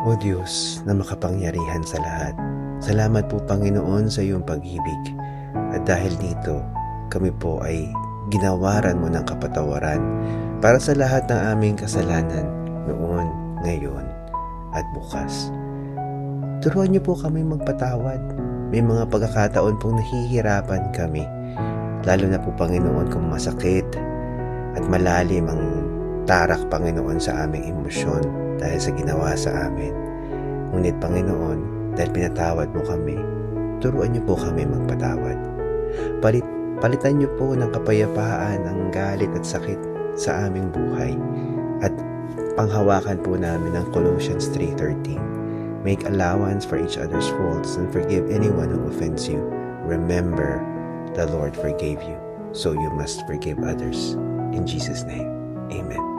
O Diyos na makapangyarihan sa lahat, salamat po Panginoon sa iyong pag-ibig. At dahil dito, kami po ay ginawaran mo ng kapatawaran para sa lahat ng aming kasalanan noon, ngayon, at bukas. Turuan niyo po kami magpatawad. May mga pagkakataon pong nahihirapan kami. Lalo na po Panginoon kung masakit at malalim ang tarak Panginoon sa aming emosyon dahil sa ginawa sa amin. Ngunit Panginoon, dahil pinatawad mo kami, turuan niyo po kami magpatawad. Palit, palitan niyo po ng kapayapaan ang galit at sakit sa aming buhay at panghawakan po namin ang Colossians 3.13 Make allowance for each other's faults and forgive anyone who offends you. Remember, the Lord forgave you, so you must forgive others. In Jesus' name, amen.